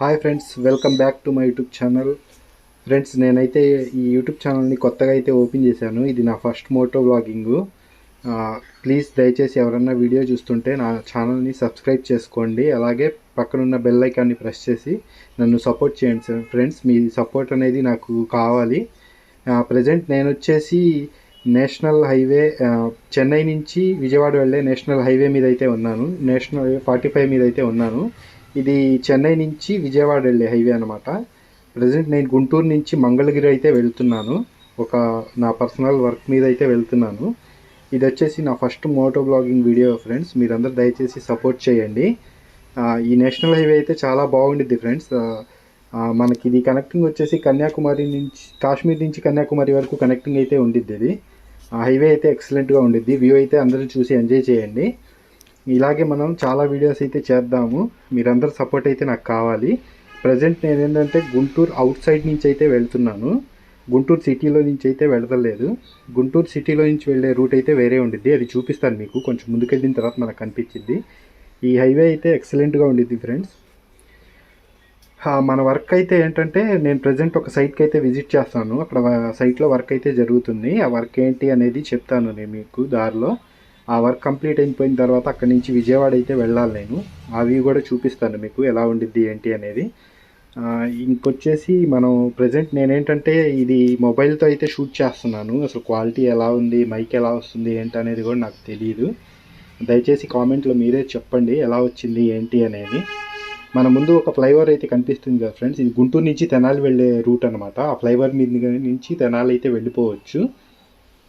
Hi friends welcome back to my YouTube channel friends నేనైతే ఈ YouTube ఛానల్ని కొత్తగా అయితే ఓపెన్ చేశాను. ఇది నా ఫస్ట్ మోటో బ్లాగింగ్ ప్లీజ్ దయచేసి ఎవరన్నా వీడియో చూస్తుంటే నా ఛానల్ని సబ్స్క్రైబ్ చేసుకోండి. అలాగే పక్కనున్న బెల్ ఐకాన్ని ప్రెస్ చేసి నన్ను సపోర్ట్ చేయండి సార్ ఫ్రెండ్స్ మీ సపోర్ట్ అనేది నాకు కావాలి. ప్రజెంట్ నేను వచ్చేసి నేషనల్ హైవే చెన్నై నుంచి విజయవాడ వెళ్ళే నేషనల్ హైవే మీద అయితే ఉన్నాను. నేషనల్ హైవే ఫార్టీ ఫైవ్ మీద అయితే ఉన్నాను. ఇది చెన్నై నుంచి విజయవాడ వెళ్ళే హైవే అనమాట ప్రజెంట్ నేను గుంటూరు నుంచి మంగళగిరి అయితే వెళ్తున్నాను. ఒక నా పర్సనల్ వర్క్ మీద అయితే వెళ్తున్నాను. ఇది వచ్చేసి నా first moto vlogging video friends. మీరందరూ దయచేసి సపోర్ట్ చేయండి. ఈ నేషనల్ హైవే అయితే చాలా బాగుండిద్ది ఫ్రెండ్స్. మనకి ఇది కనెక్టింగ్ వచ్చేసి కన్యాకుమారి నుంచి కాశ్మీర్ నుంచి కన్యాకుమారి వరకు కనెక్టింగ్ అయితే ఉండిద్ది ఇది. హైవే అయితే ఎక్సలెంట్గా ఉండిద్ది. వ్యూ అయితే అందరూ చూసి ఎంజాయ్ చేయండి. ఇలాగే మనం చాలా వీడియోస్ అయితే చేద్దాము. మీరందరూ సపోర్ట్ అయితే నాకు కావాలి. ప్రజెంట్ నేను ఏంటంటే గుంటూరు అవుట్ సైడ్ నుంచి అయితే వెళ్తున్నాను. గుంటూరు సిటీలో నుంచి అయితే వెళ్తలేదు. గుంటూరు సిటీలో నుంచి వెళ్ళే రూట్ అయితే వేరే ఉండిద్ది. అది చూపిస్తాను మీకు. కొంచెం ముందుకెళ్ళిన తర్వాత మనకు కనిపించింది ఈ హైవే అయితే ఎక్సలెంట్గా ఉండిద్ది ఫ్రెండ్స్ మన వర్క్ అయితే ఏంటంటే నేను ప్రజెంట్ ఒక సైట్కి అయితే విజిట్ చేస్తాను. అక్కడ సైట్లో వర్క్ అయితే జరుగుతుంది. ఆ వర్క్ ఏంటి అనేది చెప్తాను నేను మీకు దారిలో. ఆ వర్క్ కంప్లీట్ అయిపోయిన తర్వాత అక్కడి నుంచి విజయవాడ అయితే వెళ్ళాలి నేను. అవి కూడా చూపిస్తాను మీకు ఎలా ఉండిద్ది ఏంటి అనేది. ఇంకొచ్చేసి మనం ప్రజెంట్ నేనేంటంటే ఇది మొబైల్తో అయితే షూట్ చేస్తున్నాను. అసలు క్వాలిటీ ఎలా ఉంది మైక్ ఎలా వస్తుంది ఏంటి అనేది కూడా నాకు తెలియదు దయచేసి కామెంట్లో మీరే చెప్పండి ఎలా వచ్చింది ఏంటి అనేది. మన ముందు ఒక ఫ్లైఓవర్ అయితే కనిపిస్తుంది కదా ఫ్రెండ్స్ ఇది గుంటూరు నుంచి తెనాలి వెళ్ళే రూట్ అనమాట ఆ ఫ్లైఓవర్ మీద నుంచి తెనాలి అయితే వెళ్ళిపోవచ్చు.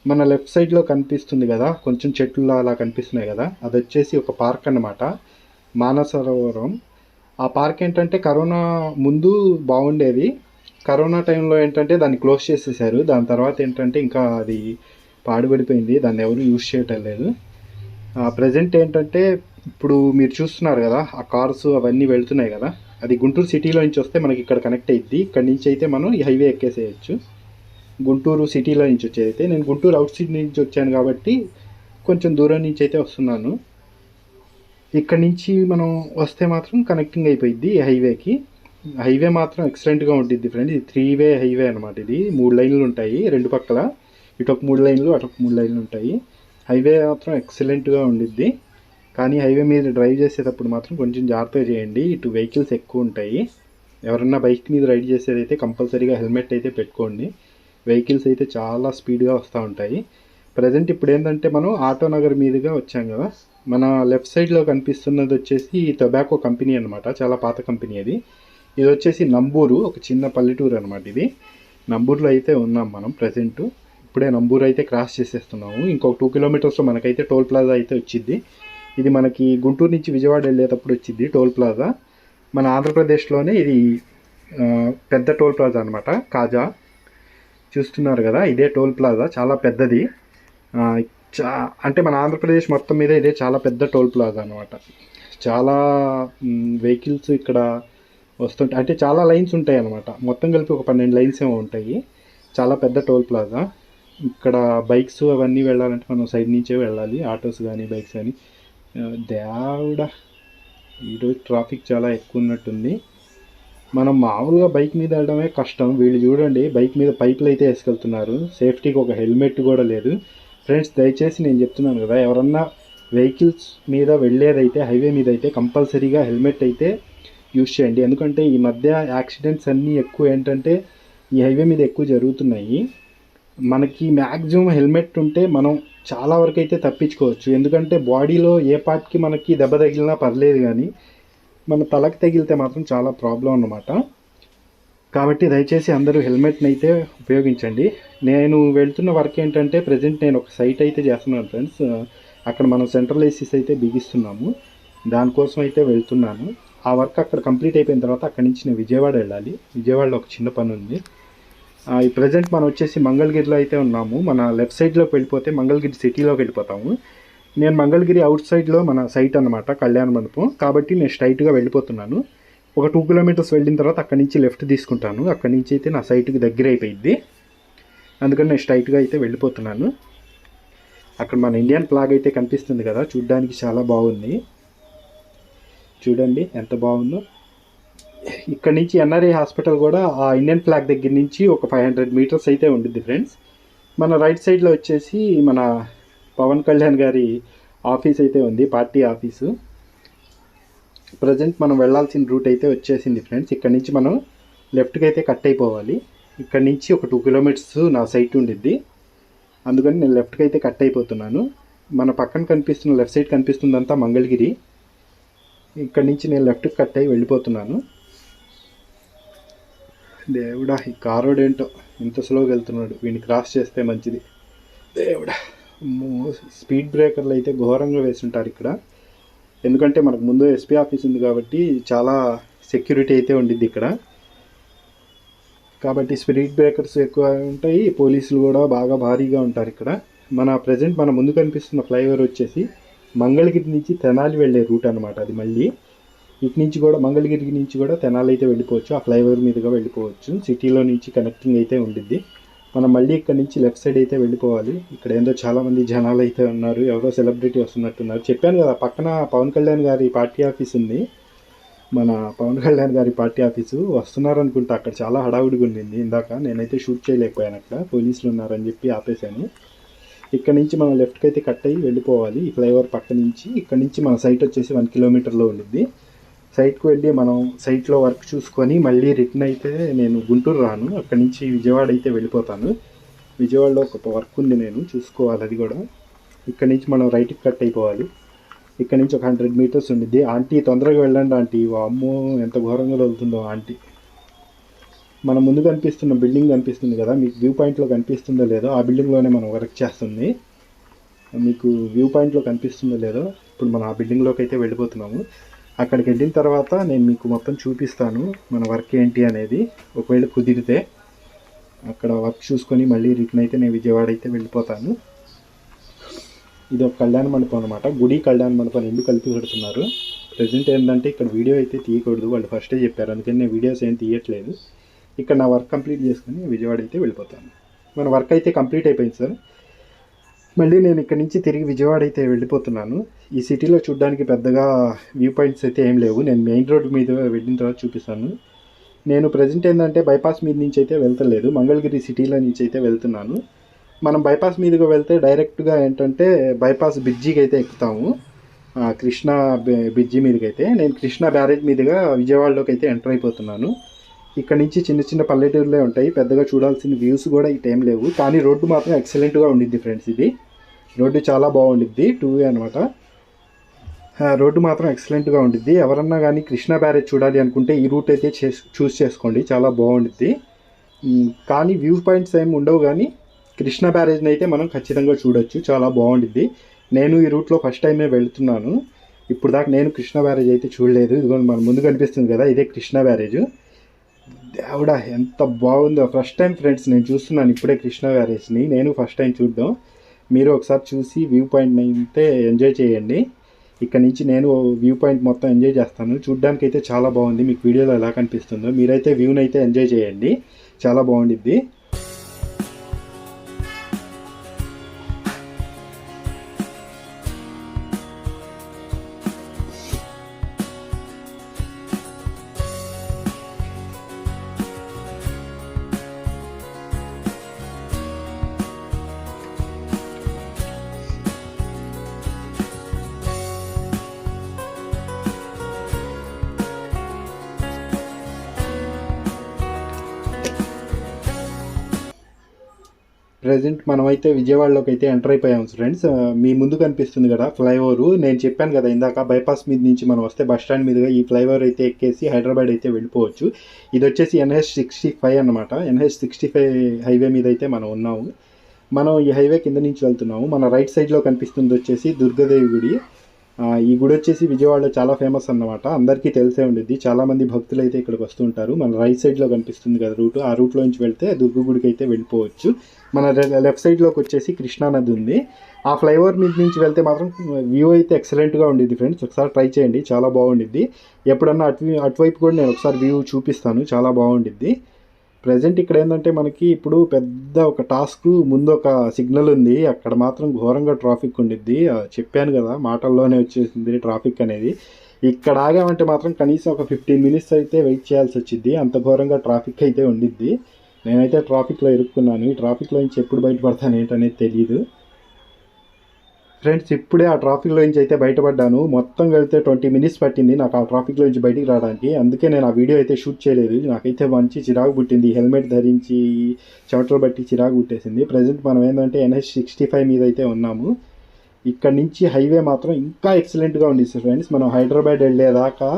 మన లెఫ్ట్ సైడ్లో కనిపిస్తుంది కదా కొంచెం చెట్లు అలా కనిపిస్తున్నాయి కదా అది వచ్చేసి ఒక పార్క్ అన్నమాట మానసరోవరం. ఆ పార్క్ ఏంటంటే కరోనా ముందు బాగుండేది. కరోనా టైంలో ఏంటంటే దాన్ని క్లోజ్ చేసేసారు. దాని తర్వాత ఏంటంటే ఇంకా అది పాడుపడిపోయింది దాన్ని ఎవరు యూజ్ చేయటం లేదు. ప్రజెంట్ ఏంటంటే ఇప్పుడు మీరు చూస్తున్నారు కదా ఆ కార్స్ అవన్నీ వెళ్తున్నాయి కదా. అది గుంటూరు సిటీలో నుంచి వస్తే మనకి ఇక్కడ కనెక్ట్ అయ్యిద్ది ఇక్కడ నుంచి అయితే మనం ఈ హైవే ఎక్కేసేయచ్చు. గుంటూరు సిటీలో నుంచి వచ్చేది అయితే నేను గుంటూరు అవుట్ సైడ్ నుంచి వచ్చాను కాబట్టి కొంచెం దూరం నుంచి అయితే వస్తున్నాను. ఇక్కడ నుంచి మనం వస్తే మాత్రం కనెక్టింగ్ అయిపోయింది హైవేకి. హైవే మాత్రం ఎక్సలెంట్గా ఉంటుంది ఫ్రెండ్ ఇది త్రీ వే హైవే అనమాట ఇది. మూడు లైన్లు ఉంటాయి రెండు పక్కల. ఇటు ఒక మూడు లైన్లు అటు ఒక మూడు లైన్లు ఉంటాయి. హైవే మాత్రం ఎక్సలెంట్గా ఉండిద్ది. కానీ హైవే మీద డ్రైవ్ చేసేటప్పుడు మాత్రం కొంచెం జాగ్రత్తగా చేయండి. ఇటు వెహికల్స్ ఎక్కువ ఉంటాయి. ఎవరన్నా బైక్ మీద రైడ్ చేసేదైతే కంపల్సరీగా హెల్మెట్ అయితే పెట్టుకోండి. వెహికల్స్ అయితే చాలా స్పీడ్గా వస్తూ ఉంటాయి. ప్రజెంట్ ఇప్పుడు ఏంటంటే మనం ఆటో నగర్ మీదుగా వచ్చాం కదా. మన లెఫ్ట్ సైడ్లో కనిపిస్తున్నది వచ్చేసి టొబాకో కంపెనీ అనమాట చాలా పాత కంపెనీ అది. ఇది వచ్చేసి నంబూరు ఒక చిన్న పల్లెటూరు అనమాట ఇది. నంబూరులో అయితే ఉన్నాం మనం ప్రజెంట్. ఇప్పుడే నంబూరు అయితే క్రాస్ చేసేస్తున్నాము. ఇంకొక టూ కిలోమీటర్స్లో మనకైతే టోల్ ప్లాజా అయితే వచ్చింది ఇది మనకి గుంటూరు నుంచి విజయవాడ వెళ్ళేటప్పుడు వచ్చింది టోల్ ప్లాజా. మన ఆంధ్రప్రదేశ్లోనే ఇది పెద్ద టోల్ ప్లాజా అనమాట కాజా. చూస్తున్నారు కదా ఇదే టోల్ ప్లాజా చాలా పెద్దది. చా అంటే మన ఆంధ్రప్రదేశ్ మొత్తం మీద ఇదే చాలా పెద్ద టోల్ ప్లాజా అనమాట చాలా వెహికల్స్ ఇక్కడ వస్తుంటాయి అంటే చాలా లైన్స్ ఉంటాయి అనమాట మొత్తం కలిపి ఒక పన్నెండు లైన్స్ ఏమో ఉంటాయి. చాలా పెద్ద టోల్ ప్లాజా. ఇక్కడ బైక్స్ అవన్నీ వెళ్ళాలంటే మనం సైడ్ నుంచే వెళ్ళాలి. ఆటోస్ కానీ బైక్స్ కానీ దేవుడ దేవుడా ఈరోజు ట్రాఫిక్ చాలా ఎక్కువ ఉన్నట్టుంది. మనం మామూలుగా బైక్ మీద వెళ్ళడమే కష్టం. వీళ్ళు చూడండి బైక్ మీద పైపులు అయితే వేసుకెళ్తున్నారు. సేఫ్టీకి ఒక హెల్మెట్ కూడా లేదు. ఫ్రెండ్స్ దయచేసి నేను చెప్తున్నాను కదా ఎవరన్నా వెహికల్స్ మీద వెళ్ళేదైతే హైవే మీద అయితే కంపల్సరీగా హెల్మెట్ అయితే యూజ్ చేయండి. ఎందుకంటే ఈ మధ్య యాక్సిడెంట్స్ అన్నీ ఎక్కువ ఏంటంటే ఈ హైవే మీద ఎక్కువ జరుగుతున్నాయి. మనకి మ్యాక్సిమం హెల్మెట్ ఉంటే మనం చాలా వరకు అయితే తప్పించుకోవచ్చు. ఎందుకంటే బాడీలో ఏ పార్ట్కి మనకి దెబ్బ తగిలినా పర్లేదు కానీ మన తలకు తగిలితే మాత్రం చాలా ప్రాబ్లం అన్నమాట. కాబట్టి దయచేసి అందరూ హెల్మెట్ని అయితే ఉపయోగించండి. నేను వెళ్తున్న వర్క్ ఏంటంటే ప్రజెంట్ నేను ఒక సైట్ అయితే చేస్తున్నాను ఫ్రెండ్స్. అక్కడ మనం సెంట్రల్ ఏసీస్ అయితే బిగిస్తున్నాము. దానికోసం అయితే వెళ్తున్నాను. ఆ వర్క్ అక్కడ కంప్లీట్ అయిపోయిన తర్వాత అక్కడి నుంచి నేను విజయవాడ వెళ్ళాలి. విజయవాడలో ఒక చిన్న పని ఉంది. ఈ ప్రజెంట్ మనం వచ్చేసి మంగళగిరిలో అయితే ఉన్నాము. మన లెఫ్ట్ సైడ్లోకి వెళ్ళిపోతే మంగళగిరి సిటీలోకి వెళ్ళిపోతాము. నేను మంగళగిరి అవుట్ సైడ్లో మన సైట్ అనమాట కళ్యాణ మండపం. కాబట్టి నేను స్ట్రైట్గా వెళ్ళిపోతున్నాను. ఒక టూ కిలోమీటర్స్ వెళ్ళిన తర్వాత అక్కడి నుంచి లెఫ్ట్ తీసుకుంటాను. అక్కడి నుంచి అయితే నా సైట్కి దగ్గర అయిపోయింది. అందుకని నేను స్ట్రైట్గా అయితే వెళ్ళిపోతున్నాను. అక్కడ మన ఇండియన్ ఫ్లాగ్ అయితే కనిపిస్తుంది కదా చూడ్డానికి చాలా బాగుంది. చూడండి ఎంత బాగుందో. ఇక్కడ నుంచి ఎన్ఆర్ఐ హాస్పిటల్ కూడా ఆ ఇండియన్ ఫ్లాగ్ దగ్గర నుంచి ఒక ఫైవ్ హండ్రెడ్ మీటర్స్ అయితే ఉండిద్ది ఫ్రెండ్స్. మన రైట్ సైడ్లో వచ్చేసి మన పవన్ కళ్యాణ్ గారి ఆఫీస్ అయితే ఉంది పార్టీ ఆఫీసు. ప్రజెంట్ మనం వెళ్ళాల్సిన రూట్ అయితే వచ్చేసింది ఫ్రెండ్స్. ఇక్కడ నుంచి మనం లెఫ్ట్కి అయితే కట్ అయిపోవాలి. ఇక్కడ నుంచి ఒక టూ కిలోమీటర్స్ నా సైట్ ఉండిద్ది. అందుకని నేను లెఫ్ట్కి అయితే కట్ అయిపోతున్నాను. మన పక్కన కనిపిస్తున్న లెఫ్ట్ సైడ్ కనిపిస్తుందంతా మంగళగిరి. ఇక్కడ నుంచి నేను లెఫ్ట్కి కట్ అయ్యి వెళ్ళిపోతున్నాను. దేవుడా ఈ కారోడేంటో ఇంత స్లోగా వెళ్తున్నాడు. వీడిని క్రాస్ చేస్తే మంచిది. దేవుడా. స్పీడ్ బ్రేకర్లు అయితే ఘోరంగా వేసుంటారు ఇక్కడ. ఎందుకంటే మనకు ముందు ఎస్పీ ఆఫీస్ ఉంది కాబట్టి చాలా సెక్యూరిటీ అయితే ఉండిద్ది ఇక్కడ. కాబట్టి స్పీడ్ బ్రేకర్స్ ఎక్కువ ఉంటాయి. పోలీసులు కూడా బాగా భారీగా ఉంటారు ఇక్కడ. మన ప్రజెంట్ మన ముందు కనిపిస్తున్న ఫ్లైఓవర్ వచ్చేసి మంగళగిరి నుంచి తెనాలి వెళ్ళే రూట్ అనమాట అది మళ్ళీ. ఇటు నుంచి కూడా మంగళగిరి నుంచి కూడా తెనాలి అయితే వెళ్ళిపోవచ్చు. ఆ ఫ్లైఓవర్ మీదుగా వెళ్ళిపోవచ్చు. సిటీలో నుంచి కనెక్టింగ్ అయితే ఉండిద్ది. మనం మళ్ళీ ఇక్కడ నుంచి లెఫ్ట్ సైడ్ అయితే వెళ్ళిపోవాలి. ఇక్కడ ఏందో చాలామంది జనాలు అయితే ఉన్నారు. ఎవరో సెలబ్రిటీ వస్తున్నట్టున్నారు. చెప్పాను కదా పక్కన పవన్ కళ్యాణ్ గారి పార్టీ ఆఫీస్ ఉంది. మన పవన్ కళ్యాణ్ గారి పార్టీ ఆఫీసు. వస్తున్నారు అనుకుంటా అక్కడ చాలా హడావుడిగా ఉండింది. ఇందాక నేనైతే షూట్ చేయలేకపోయాను అక్కడ. పోలీసులు ఉన్నారని చెప్పి ఆపేశాను. ఇక్కడ నుంచి మనం లెఫ్ట్కి అయితే కట్ అయ్యి వెళ్ళిపోవాలి. ఈ ఫ్లైఓవర్ పక్క నుంచి. ఇక్కడ నుంచి మన సైట్ వచ్చేసి వన్ కిలోమీటర్లో ఉండిద్ది. సైట్కి వెళ్ళి మనం సైట్లో వర్క్ చూసుకొని మళ్ళీ రిటర్న్ అయితే నేను గుంటూరు రాను. అక్కడి నుంచి విజయవాడ అయితే వెళ్ళిపోతాను. విజయవాడలో ఒక వర్క్ ఉంది నేను చూసుకోవాలి అది కూడా. ఇక్కడ నుంచి మనం రైట్కి కట్ అయిపోవాలి. ఇక్కడ నుంచి ఒక హండ్రెడ్ మీటర్స్ ఉండిద్ది. ఆంటీ తొందరగా వెళ్ళండి ఆంటీ. అమ్మో ఎంత ఘోరంగా వెళ్తుందో ఆంటీ. మన ముందు కనిపిస్తున్న బిల్డింగ్ కనిపిస్తుంది కదా మీకు వ్యూ పాయింట్లో కనిపిస్తుందో లేదో ఆ బిల్డింగ్లోనే మనం వర్క్ చేస్తుంది. మీకు వ్యూ పాయింట్లో కనిపిస్తుందో లేదో ఇప్పుడు మనం ఆ బిల్డింగ్లోకి అయితే వెళ్ళిపోతున్నాము. అక్కడికి వెళ్ళిన తర్వాత నేను మీకు మొత్తం చూపిస్తాను మన వర్క్ ఏంటి అనేది. ఒకవేళ కుదిరితే అక్కడ వర్క్ చూసుకొని మళ్ళీ రిటర్న్ అయితే నేను విజయవాడ అయితే వెళ్ళిపోతాను. ఇది ఒక కళ్యాణ మండపం అనమాట గుడి కళ్యాణ మండపం రెండు కలిపి కడుతున్నారు. ప్రజెంట్ ఏంటంటే ఇక్కడ వీడియో అయితే తీయకూడదు. వాళ్ళు ఫస్టే చెప్పారు. అందుకని నేను వీడియోస్ ఏం తీయట్లేదు. ఇక్కడ నా వర్క్ కంప్లీట్ చేసుకుని విజయవాడ అయితే వెళ్ళిపోతాను. మన వర్క్ అయితే కంప్లీట్ అయిపోయింది సార్. మళ్ళీ నేను ఇక్కడ నుంచి తిరిగి విజయవాడ అయితే వెళ్ళిపోతున్నాను. ఈ సిటీలో చూడడానికి పెద్దగా వ్యూ పాయింట్స్ అయితే ఏం లేవు. నేను మెయిన్ రోడ్ మీద వెళ్ళిన తర్వాత చూపిస్తాను. నేను ప్రజెంట్ ఏంటంటే బైపాస్ మీద నుంచి అయితే వెళ్తలేదు. మంగళగిరి సిటీలో నుంచి అయితే వెళ్తున్నాను. మనం బైపాస్ మీదుగా వెళ్తే డైరెక్ట్గా ఏంటంటే బైపాస్ బ్రిడ్జికి అయితే ఎక్కుతాము. కృష్ణా బ్రిడ్జి మీదకి అయితే నేను కృష్ణా బ్యారేజ్ మీదుగా విజయవాడలోకి అయితే ఎంటర్ అయిపోతున్నాను. ఇక్కడ నుంచి చిన్న చిన్న పల్లెటూరులే ఉంటాయి. పెద్దగా చూడాల్సిన వ్యూస్ కూడా ఈ టైం లేవు. కానీ రోడ్డు మాత్రం ఎక్సలెంట్గా ఉండిద్ది ఫ్రెండ్స్ ఇది. రోడ్డు చాలా బాగుండిద్ది టూ వే అనమాట రోడ్డు మాత్రం ఎక్సలెంట్గా ఉండిద్ది. ఎవరన్నా కానీ కృష్ణా బ్యారేజ్ చూడాలి అనుకుంటే ఈ రూట్ అయితే చేస్ చూస్ చేసుకోండి. చాలా బాగుండిద్ది. కానీ వ్యూ పాయింట్స్ ఏమి ఉండవు కానీ కృష్ణా బ్యారేజ్ని అయితే మనం ఖచ్చితంగా చూడొచ్చు. చాలా బాగుండిద్ది. నేను ఈ రూట్లో ఫస్ట్ టైమే వెళ్తున్నాను. ఇప్పుడు దాకా నేను కృష్ణా బ్యారేజ్ అయితే చూడలేదు. ఇదిగో మన ముందు కనిపిస్తుంది కదా ఇదే కృష్ణా బ్యారేజ్. దేవుడా ఎంత బాగుందో. ఫస్ట్ టైం ఫ్రెండ్స్ నేను చూస్తున్నాను ఇప్పుడే కృష్ణా బ్యారేజ్ని. నేను ఫస్ట్ టైం చూద్దాం మీరు ఒకసారి చూసి వ్యూ పాయింట్ని అయితే ఎంజాయ్ చేయండి. ఇక్కడ నుంచి నేను వ్యూ పాయింట్ మొత్తం ఎంజాయ్ చేస్తాను. చూడ్డానికి అయితే చాలా బాగుంది. మీకు వీడియోలో ఎలా కనిపిస్తుందో మీరైతే వ్యూని అయితే ఎంజాయ్ చేయండి. చాలా బాగుండిద్ది. ప్రజెంట్ మనమైతే విజయవాడలోకి అయితే ఎంటర్ అయిపోయాం ఫ్రెండ్స్. మీ ముందు కనిపిస్తుంది కదా ఫ్లైఓవర్. నేను చెప్పాను కదా ఇందాక బైపాస్ మీద నుంచి మనం వస్తే బస్ స్టాండ్ మీదుగా ఈ ఫ్లైఓవర్ అయితే ఎక్కేసి హైదరాబాద్ అయితే వెళ్ళిపోవచ్చు. ఇది వచ్చేసి ఎన్హెచ్ సిక్స్టీ ఫైవ్ అనమాట ఎన్హెచ్ సిక్స్టీ ఫైవ్ హైవే మీద అయితే మనం ఉన్నాము. మనం ఈ హైవే కింద నుంచి వెళ్తున్నాము. మన రైట్ సైడ్లో కనిపిస్తుంది వచ్చేసి దుర్గదేవి గుడి. ఈ గుడి వచ్చేసి విజయవాడలో చాలా ఫేమస్ అన్నమాట. అందరికీ తెలిసే ఉండేది చాలామంది భక్తులు అయితే ఇక్కడికి వస్తుంటారు. మన రైట్ సైడ్లో కనిపిస్తుంది కదా రూట్. ఆ రూట్లో నుంచి వెళ్తే దుర్గ గుడికి అయితే వెళ్ళిపోవచ్చు. మన లెఫ్ట్ సైడ్లోకి వచ్చేసి కృష్ణా నది ఉంది. ఆ ఫ్లైఓవర్ మీద నుంచి వెళ్తే మాత్రం వ్యూ అయితే ఎక్సలెంట్గా ఉండిద్ది ఫ్రెండ్స్ ఒకసారి ట్రై చేయండి. చాలా బాగుండిద్ది. ఎప్పుడన్నా అటు అటువైపు కూడా నేను ఒకసారి వ్యూ చూపిస్తాను. చాలా బాగుండిద్ది. ప్రజెంట్ ఇక్కడ ఏంటంటే మనకి ఇప్పుడు పెద్ద ఒక టాస్క్ ముందు ఒక సిగ్నల్ ఉంది. అక్కడ మాత్రం ఘోరంగా ట్రాఫిక్ ఉండిద్ది. చెప్పాను కదా మాటల్లోనే వచ్చేసింది ట్రాఫిక్ అనేది. ఇక్కడ ఆగామంటే మాత్రం కనీసం ఒక ఫిఫ్టీన్ మినిట్స్ అయితే వెయిట్ చేయాల్సి వచ్చింది అంత ఘోరంగా ట్రాఫిక్ అయితే ఉండిద్ది. నేనైతే ట్రాఫిక్లో ఇరుక్కున్నాను. ఈ ట్రాఫిక్లో నుంచి ఎప్పుడు బయటపడతాను ఏంటనేది తెలియదు ఫ్రెండ్స్ ఇప్పుడే ఆ ట్రాఫిక్లో నుంచి అయితే బయటపడ్డాను. మొత్తం కలిపితే ట్వంటీ మినిట్స్ పట్టింది నాకు ఆ ట్రాఫిక్లో నుంచి బయటికి రావడానికి. అందుకే నేను ఆ వీడియో అయితే షూట్ చేయలేదు. నాకైతే మంచి చిరాకు పుట్టింది. హెల్మెట్ ధరించి చెమటలు బట్టి చిరాకు పుట్టేసింది. ప్రజెంట్ మనం ఏంటంటే ఎన్హెచ్ సిక్స్టీ ఫైవ్ మీద అయితే ఉన్నాము. ఇక్కడ నుంచి హైవే మాత్రం ఇంకా ఎక్సలెంట్గా ఉండిద్ది ఫ్రెండ్స్ మనం హైదరాబాద్ వెళ్ళేదాకా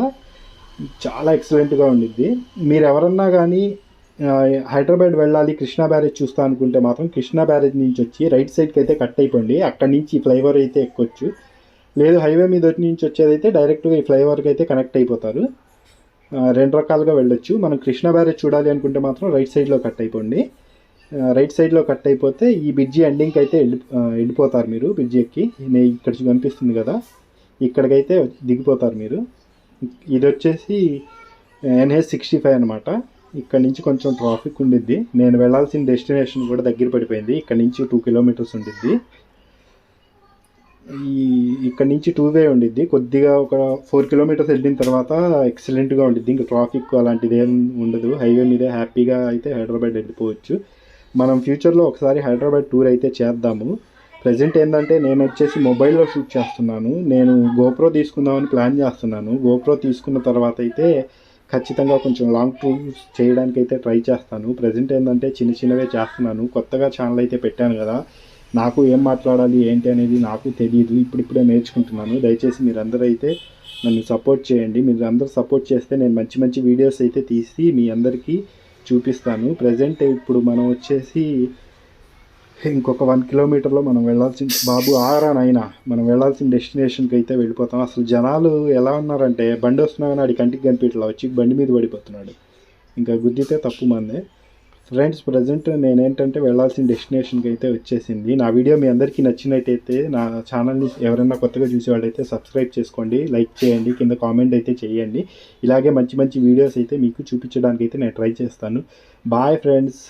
చాలా ఎక్సలెంట్గా ఉండిద్ది. మీరు ఎవరన్నా కానీ హైదరాబాద్ వెళ్ళాలి కృష్ణా బ్యారేజ్ చూస్తా అనుకుంటే మాత్రం కృష్ణా బ్యారేజ్ నుంచి వచ్చి రైట్ సైడ్కి అయితే కట్ అయిపోండి అక్కడి నుంచి ఫ్లైఓవర్ అయితే ఎక్కొచ్చు. లేదు హైవే మీద నుంచి వచ్చేదైతే డైరెక్ట్గా ఈ ఫ్లైఓవర్కి అయితే కనెక్ట్ అయిపోతారు. రెండు రకాలుగా వెళ్ళొచ్చు. మనం కృష్ణా బ్యారేజ్ చూడాలి అనుకుంటే మాత్రం రైట్ సైడ్లో కట్ అయిపోండి. రైట్ సైడ్లో కట్ అయిపోతే ఈ బ్రిడ్జి ఎండింగ్కి అయితే వెళ్ళి వెళ్ళిపోతారు మీరు బ్రిడ్జి ఎక్కి. నేను ఇక్కడ కనిపిస్తుంది కదా ఇక్కడికైతే దిగిపోతారు మీరు. ఇది వచ్చేసి ఎన్హెచ్ సిక్స్టీ ఫైవ్ అనమాట ఇక్కడ నుంచి కొంచెం ట్రాఫిక్ ఉండిద్ది. నేను వెళ్ళాల్సిన డెస్టినేషన్ కూడా దగ్గర పడిపోయింది. ఇక్కడ నుంచి టూ కిలోమీటర్స్ ఉండిద్ది. ఈ ఇక్కడ నుంచి టూ వే ఉండిద్ది. కొద్దిగా ఒక ఫోర్ కిలోమీటర్స్ వెళ్ళిన తర్వాత ఎక్సలెంట్గా ఉండిద్ది. ఇంకా ట్రాఫిక్ అలాంటిది ఏం ఉండదు. హైవే మీదే హ్యాపీగా అయితే హైదరాబాద్ వెళ్ళిపోవచ్చు. మనం ఫ్యూచర్లో ఒకసారి హైదరాబాద్ టూర్ అయితే చేద్దాము. ప్రజెంట్ ఏంటంటే నేను వచ్చేసి మొబైల్లో షూట్ చేస్తున్నాను. నేను గోప్రో తీసుకుందామని ప్లాన్ చేస్తున్నాను. గోప్రో తీసుకున్న తర్వాత అయితే ఖచ్చితంగా కొంచెం లాంగ్ టూర్స్ చేయడానికి అయితే ట్రై చేస్తాను. ప్రజెంట్ ఏంటంటే చిన్న చిన్నవే చేస్తున్నాను. కొత్తగా ఛానల్ అయితే పెట్టాను కదా. నాకు ఏం మాట్లాడాలి ఏంటి అనేది నాకు తెలియదు ఇప్పుడిప్పుడే నేర్చుకుంటున్నాను. దయచేసి మీరందరూ అయితే నన్ను సపోర్ట్ చేయండి. మీరు అందరూ సపోర్ట్ చేస్తే నేను మంచి మంచి వీడియోస్ అయితే తీసి మీ అందరికీ చూపిస్తాను. ప్రజెంట్ ఇప్పుడు మనం వచ్చేసి ఇంకొక వన్ కిలోమీటర్లో మనం వెళ్ళాల్సిన బాబు ఆరా నాయన మనం వెళ్ళాల్సిన డెస్టినేషన్కి అయితే వెళ్ళిపోతాం. అసలు జనాలు ఎలా ఉన్నారంటే బండి వస్తున్నా కానీ ఆడి కంటికి కనిపించట్లా వచ్చి బండి మీద పడిపోతున్నాడు. ఇంకా గుద్దితే తప్పు మందే. ఫ్రెండ్స్ ప్రజెంట్ నేనేంటంటే వెళ్ళాల్సిన డెస్టినేషన్కి అయితే వచ్చేసింది. నా వీడియో మీ అందరికీ నచ్చినట్టయితే నా ఛానల్ని ఎవరైనా కొత్తగా చూసేవాళ్ళైతే సబ్స్క్రైబ్ చేసుకోండి లైక్ చేయండి కింద కామెంట్ అయితే చేయండి. ఇలాగే మంచి మంచి వీడియోస్ అయితే మీకు చూపించడానికి అయితే నేను ట్రై చేస్తాను. Bye friends.